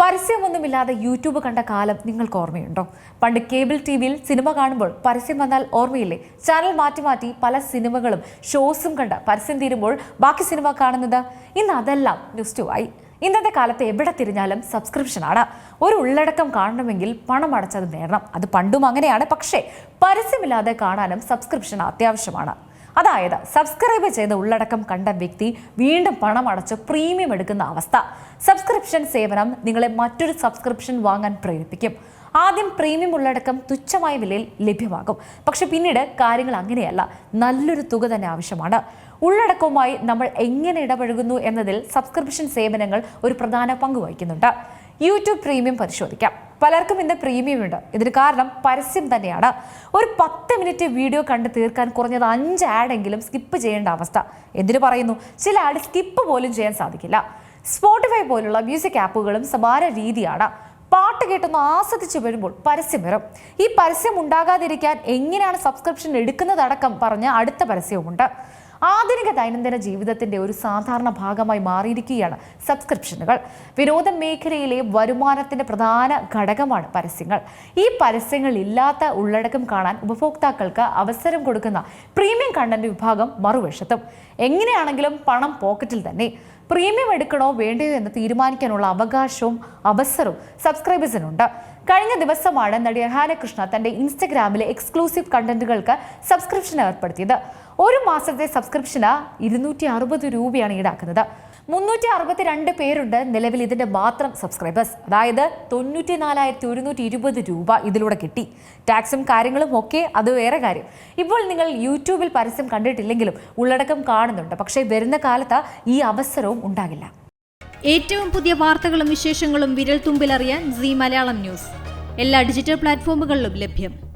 പരസ്യമൊന്നുമില്ലാതെ YouTube കണ്ട കാലം നിങ്ങൾക്ക് ഓർമ്മയുണ്ടോ? പണ്ട് കേബിൾ ടി വിയിൽ സിനിമ കാണുമ്പോൾ പരസ്യം വന്നാൽ ഓർമ്മയില്ലേ? ചാനൽ മാറ്റി മാറ്റി പല സിനിമകളും ഷോസും കണ്ട് പരസ്യം തീരുമ്പോൾ ബാക്കി സിനിമ കാണുന്നത്? ഇന്ന് അതെല്ലാം ന്യൂസ് ടു ആയി. ഇന്നത്തെ കാലത്ത് എവിടെ തിരിഞ്ഞാലും സബ്സ്ക്രിപ്ഷനാണ് ഒരു ഉള്ളടക്കം കാണണമെങ്കിൽ പണം അടച്ചത് നേടണം. അത് പണ്ടും അങ്ങനെയാണ്. പക്ഷേ പരസ്യമില്ലാതെ കാണാനും സബ്സ്ക്രിപ്ഷൻ അത്യാവശ്യമാണ്. അതായത് സബ്സ്ക്രൈബ് ചെയ്ത ഉള്ളടക്കം കണ്ട വ്യക്തി വീണ്ടും പണം അടച്ച് പ്രീമിയം എടുക്കുന്ന അവസ്ഥ. സബ്സ്ക്രിപ്ഷൻ സേവനം നിങ്ങളെ മറ്റൊരു സബ്സ്ക്രിപ്ഷൻ വാങ്ങാൻ പ്രേരിപ്പിക്കും. ആദ്യം പ്രീമിയം ഉള്ളടക്കം തുച്ഛമായ വിലയിൽ ലഭ്യമാകും. പക്ഷെ പിന്നീട് കാര്യങ്ങൾ അങ്ങനെയല്ല. നല്ലൊരു തുക തന്നെ ആവശ്യമാണ്. ഉള്ളടക്കവുമായി നമ്മൾ എങ്ങനെ ഇടപഴകുന്നു എന്നതിൽ സബ്സ്ക്രിപ്ഷൻ സേവനങ്ങൾ ഒരു പ്രധാന പങ്ക് വഹിക്കുന്നുണ്ട്. യൂട്യൂബ് പ്രീമിയം പരിശോധിക്കാം. പലർക്കും ഇന്ന് പ്രീമിയം ഉണ്ട് ഇതിന് കാരണം പരസ്യം തന്നെയാണ്. ഒരു പത്ത് മിനിറ്റ് വീഡിയോ കണ്ട് തീർക്കാൻ കുറഞ്ഞത് അഞ്ച് ആഡെങ്കിലും സ്കിപ്പ് ചെയ്യേണ്ട അവസ്ഥ. എന്തിനു പറയുന്നു? ചില ആഡ് സ്കിപ്പ് പോലും ചെയ്യാൻ സാധിക്കില്ല. സ്പോട്ടിഫൈ പോലുള്ള മ്യൂസിക് ആപ്പുകളും സമാന രീതിയാണ്. പാട്ട് കേട്ടൊന്ന് ആസ്വദിച്ച് വരുമ്പോൾ പരസ്യം വരും. ഈ പരസ്യം ഉണ്ടാകാതിരിക്കാൻ എങ്ങനെയാണ് സബ്സ്ക്രിപ്ഷൻ എടുക്കുന്നതടക്കം പറഞ്ഞ അടുത്ത പരസ്യവുമുണ്ട്. ആധുനിക ദൈനംദിന ജീവിതത്തിന്റെ ഒരു സാധാരണ ഭാഗമായി മാറിയിരിക്കുകയാണ് സബ്സ്ക്രിപ്ഷനുകൾ. വിനോദ മേഖലയിലെ വരുമാനത്തിന്റെ പ്രധാന ഘടകമാണ് പരസ്യങ്ങൾ. ഈ പരസ്യങ്ങൾ ഇല്ലാത്ത ഉള്ളടക്കം കാണാൻ ഉപഭോക്താക്കൾക്ക് അവസരം കൊടുക്കുന്ന പ്രീമിയം കണ്ടന്റ് വിഭാഗം മറുവശത്തും. എങ്ങനെയാണെങ്കിലും പണം പോക്കറ്റിൽ തന്നെ. പ്രീമിയം എടുക്കണോ വേണ്ടയോ എന്ന് തീരുമാനിക്കാനുള്ള അവകാശവും അവസരവും സബ്സ്ക്രൈബേഴ്സിനുണ്ട്. കഴിഞ്ഞ ദിവസമാണ് നടി അഹാനകൃഷ്ണ തന്റെ ഇൻസ്റ്റഗ്രാമിലെ എക്സ്ക്ലൂസീവ് കണ്ടന്റുകൾക്ക് സബ്സ്ക്രിപ്ഷൻ ഏർപ്പെടുത്തിയത്. ഒരു മാസത്തെ സബ്സ്ക്രിപ്ഷന് ഇരുന്നൂറ്റി അറുപത് രൂപയാണ് ഈടാക്കുന്നത്. മുന്നൂറ്റി അറുപത്തിരണ്ട് പേരുണ്ട് നിലവിൽ ഇതിന്റെ മാത്രം സബ്സ്ക്രൈബേഴ്സ് അതായത് തൊണ്ണൂറ്റി നാലായിരത്തി ഒരുന്നൂറ്റി ഇരുപത് രൂപ ഇതിലൂടെ കിട്ടി. ടാക്സും കാര്യങ്ങളും ഒക്കെ അത് വേറെ കാര്യം. ഇപ്പോൾ നിങ്ങൾ യൂട്യൂബിൽ പരസ്യം കണ്ടിട്ടില്ലെങ്കിലും ഉള്ളടക്കം കാണുന്നുണ്ട്. പക്ഷേ വരുന്ന കാലത്ത് ഈ അവസരവും ഉണ്ടാകില്ല. ഏറ്റവും പുതിയ വാർത്തകളും വിശേഷങ്ങളും വിരൽ തുമ്പിലറിയാൻ സി മലയാളം ന്യൂസ്. എല്ലാ ഡിജിറ്റൽ പ്ലാറ്റ്ഫോമുകളിലും ലഭ്യം.